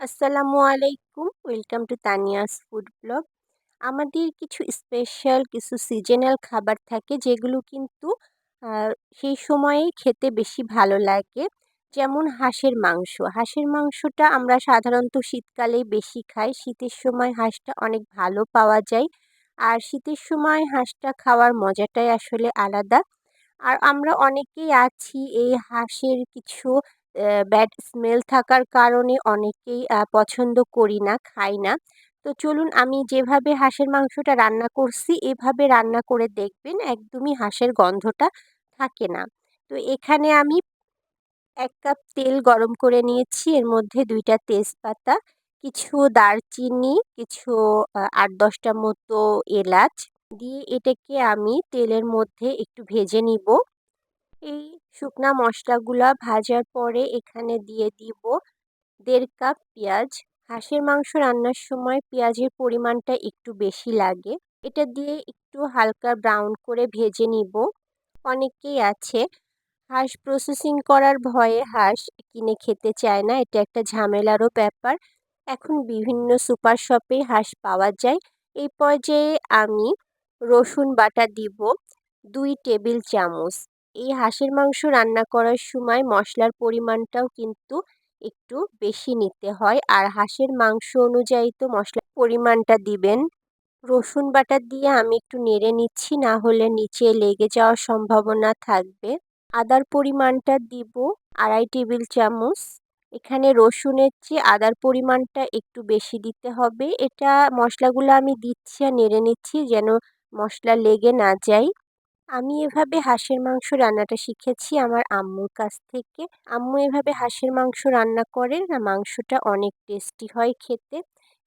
আসসালামু আলাইকুম। Welcome to Tania's food blog আমাদের কিছু স্পেশাল কিছু সিজনাল খাবার থাকে যেগুলো কিন্তু সেই সময়ে খেতে বেশি ভালো লাগে। যেমন হাঁসের মাংস। হাঁসের মাংসটা আমরা সাধারণত শীতকালেই বেশি খাই। শীতের সময় হাঁসটা অনেক ভালো পাওয়া যায়। আর শীতের সময় হাঁসটা খাওয়ার মজাটাই আসলে আলাদা। আর আমরা অনেকেই আছি এই হাঁসের কিছু ব্যাড স্মেল থাকার কারণে অনেকেই পছন্দ করি না, খাই না। তো চলুন আমি যেভাবে হাঁসের মাংসটা রান্না করছি, এভাবে রান্না করে দেখবেন একদমই হাঁসের গন্ধটা থাকে না। তো এখানে আমি এক কাপ তেল গরম করে নিয়েছি, এর মধ্যে দুইটা তেজপাতা, কিছু দারচিনি, কিছু আট দশটা মতো এলাচ, দিয়ে এটাকে আমি তেলের মধ্যে একটু ভেজে নিব। এই শুকনা মশলাগুলা ভাজার পরে এখানে দিয়ে দিব দেড় কাপ পেঁয়াজ। হাঁসের মাংস রান্নার সময় পেঁয়াজের পরিমাণটা একটু বেশি লাগে। এটা দিয়ে একটু হালকা ব্রাউন করে ভেজে নিব। অনেকেই আছে, হাঁস প্রসেসিং করার ভয়ে হাঁস কিনে খেতে চায় না, এটা একটা ঝামেলারও ব্যাপার। এখন বিভিন্ন সুপার শপে হাঁস পাওয়া যায়। এই পর্যায়ে আমি রসুন বাটা দিব, দুই টেবিল চামচ। এই হাঁসের মাংস রান্না করার সময় মশলার পরিমাণটাও কিন্তু একটু বেশি নিতে হয়। আর হাঁসের মাংস অনুযায়ী তো মশলার পরিমাণটা দিবেন। রসুন বাটা দিয়ে আমি একটু নেড়ে নিচ্ছি, না হলে নিচে লেগে যাওয়ার সম্ভাবনা থাকবে। আদার পরিমাণটা দিব আড়াই টেবিল চামচ। এখানে রসুনের চেয়ে আদার পরিমাণটা একটু বেশি দিতে হবে। এটা মশলাগুলো আমি দিচ্ছি আর নেড়ে নিচ্ছি যেন মশলা লেগে না যায়। আমি এভাবে হাঁসের মাংস রান্নাটা শিখেছি আমার আম্মুর কাছ থেকে। আম্মু এভাবে হাঁসের মাংস রান্না করে না মাংসটা অনেক টেস্টি হয় খেতে।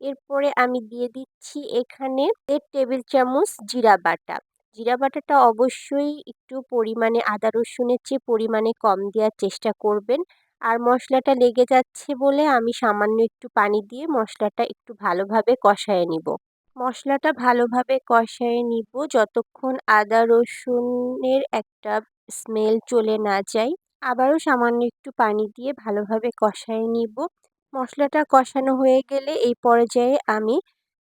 এরপরে আমি দিয়ে দিচ্ছি এখানে দেড় টেবিল চামচ জিরা বাটা। জিরা বাটাটা অবশ্যই একটু পরিমাণে, আদা রসুনের চেয়ে পরিমাণে কম দেওয়ার চেষ্টা করবেন। আর মশলাটা লেগে যাচ্ছে বলে আমি সামান্য একটু পানি দিয়ে মশলাটা একটু ভালোভাবে কষায় নিব। মশলাটা ভালোভাবে কষায় নিব। যতক্ষণ আদা, রসুনের একটা স্মেল চলে না যায়, আবারও সামান্য একটু পানি দিয়ে ভালোভাবে কষায় নিব। মশলাটা কষানো হয়ে গেলে এই পর্যায়ে আমি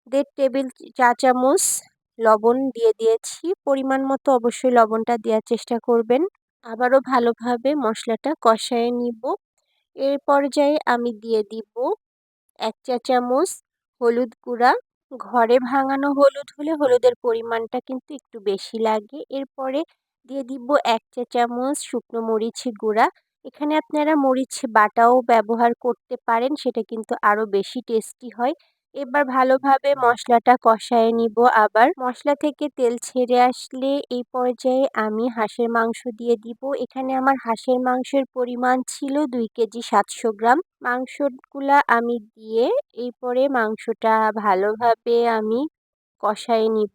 দেড় টেবিল চা চামচ লবণ দিয়ে দিয়েছি। পরিমাণ মতো অবশ্যই লবণটা দেওয়ার চেষ্টা করবেন। আবারও ভালোভাবে মশলাটা কষায় নিব। এর পর্যায়ে আমি দিয়ে দিব এক চা চামচ হলুদ গুঁড়া ঘরে ভাঙানো হলুদ হলে হলুদের পরিমাণটা কিন্তু একটু বেশি লাগে। এরপরে দিয়ে দিব এক চা চামচ শুকনো মরিচ গুঁড়া। এখানে আপনারা মরিচ বাটাও ব্যবহার করতে পারেন, সেটা কিন্তু আরও বেশি টেস্টি হয়। এবার ভালোভাবে মশলাটা কষায় নিব। আবার মশলা থেকে তেল ছেড়ে আসলে এই পর্যায়ে আমি হাঁসের মাংস দিয়ে দিব। এখানে আমার হাঁসের মাংসের পরিমাণ ছিল দুই কেজি সাতশো গ্রাম। মাংসগুলা আমি দিয়ে এরপরে মাংসটা ভালোভাবে আমি কষায় নিব।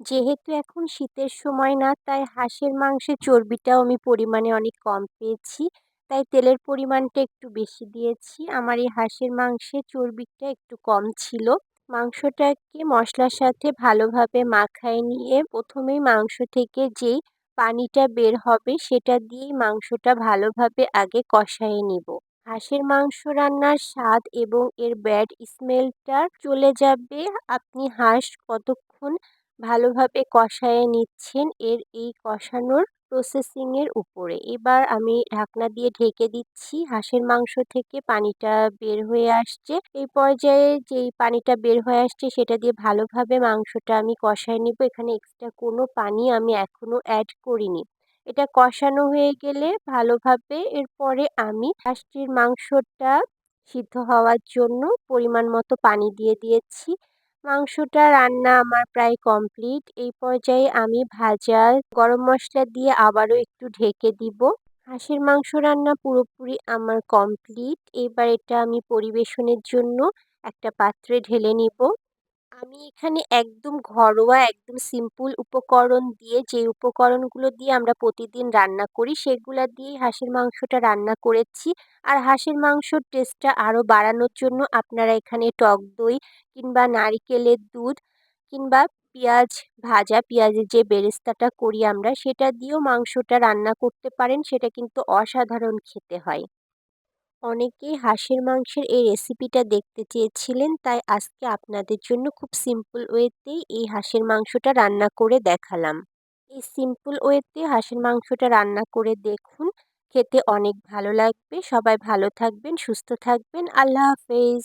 যেহেতু এখন শীতের সময় না, তাই হাঁসের মাংসের চর্বিটাও আমি পরিমাণে অনেক কম পেয়েছি। তাই তেলের পরিমাণটা একটু বেশি দিয়েছি। আমার এই হাঁসের মাংসে চর্বিটা একটু কম ছিল। মাংসটাকে মশলার সাথে ভালোভাবে মাখায় নিয়ে প্রথমেই মাংস থেকে যেই পানিটা বের হবে সেটা দিয়েই মাংসটা ভালোভাবে আগে কষায় নিব। হাঁসের মাংস রান্নার স্বাদ এবং এর ব্যাড স্মেলটা চলে যাবে। আপনি হাঁস কতক্ষণ ভালোভাবে কষায়ে নিচ্ছেন এর এই কষানোর প্রসেসিংয়ের উপরে। এবার আমি ঢাকনা দিয়ে ঢেকে দিচ্ছি। হাঁসের মাংস থেকে পানিটা বের হয়ে আসছে। এই পর্যায়ে যেই পানিটা বের হয়ে আসছে, সেটা দিয়ে ভালোভাবে মাংসটা আমি কষায় নিব। এখানে এক্সট্রা কোনো পানি আমি এখনও অ্যাড করিনি। এটা কষানো হয়ে গেলে ভালোভাবে এরপরে আমি হাঁসটির মাংসটা সিদ্ধ হওয়ার জন্য পরিমাণ মতো পানি দিয়ে দিয়েছি। মাংসটা রান্না আমার প্রায় কমপ্লিট। এই পর্যায়ে আমি ভাজা গরম মশলা দিয়ে আবারও একটু ঢেকে দিব। হাঁসের মাংস রান্না পুরোপুরি আমার কমপ্লিট। এবার এটা আমি পরিবেশনের জন্য একটা পাত্রে ঢেলে নিব। আমি এখানে একদম ঘরোয়া, একদম সিম্পল উপকরণ দিয়ে, যে উপকরণগুলো দিয়ে আমরা প্রতিদিন রান্না করি, সেগুলো দিয়েই হাঁসের মাংসটা রান্না করেছি। আর হাঁসের মাংসর টেস্টটা আরও বাড়ানোর জন্য আপনারা এখানে টক দই কিংবা নারিকেলের দুধ কিংবা পেঁয়াজ ভাজা, পেঁয়াজের যে বেরেস্তাটা করি আমরা, সেটা দিয়েও মাংসটা রান্না করতে পারেন, সেটা কিন্তু অসাধারণ খেতে হয়। অনেকেই হাঁসের মাংসের এই রেসিপিটা দেখতে চেয়েছিলেন, তাই আজকে আপনাদের জন্য খুব সিম্পল ওয়েতেই এই হাঁসের মাংসটা রান্না করে দেখালাম। এই সিম্পল ওয়েতে হাঁসের মাংসটা রান্না করে দেখুন। খেতে অনেক ভালো লাগবে। সবাই ভালো থাকবেন, সুস্থ থাকবেন। আল্লাহ হাফেজ।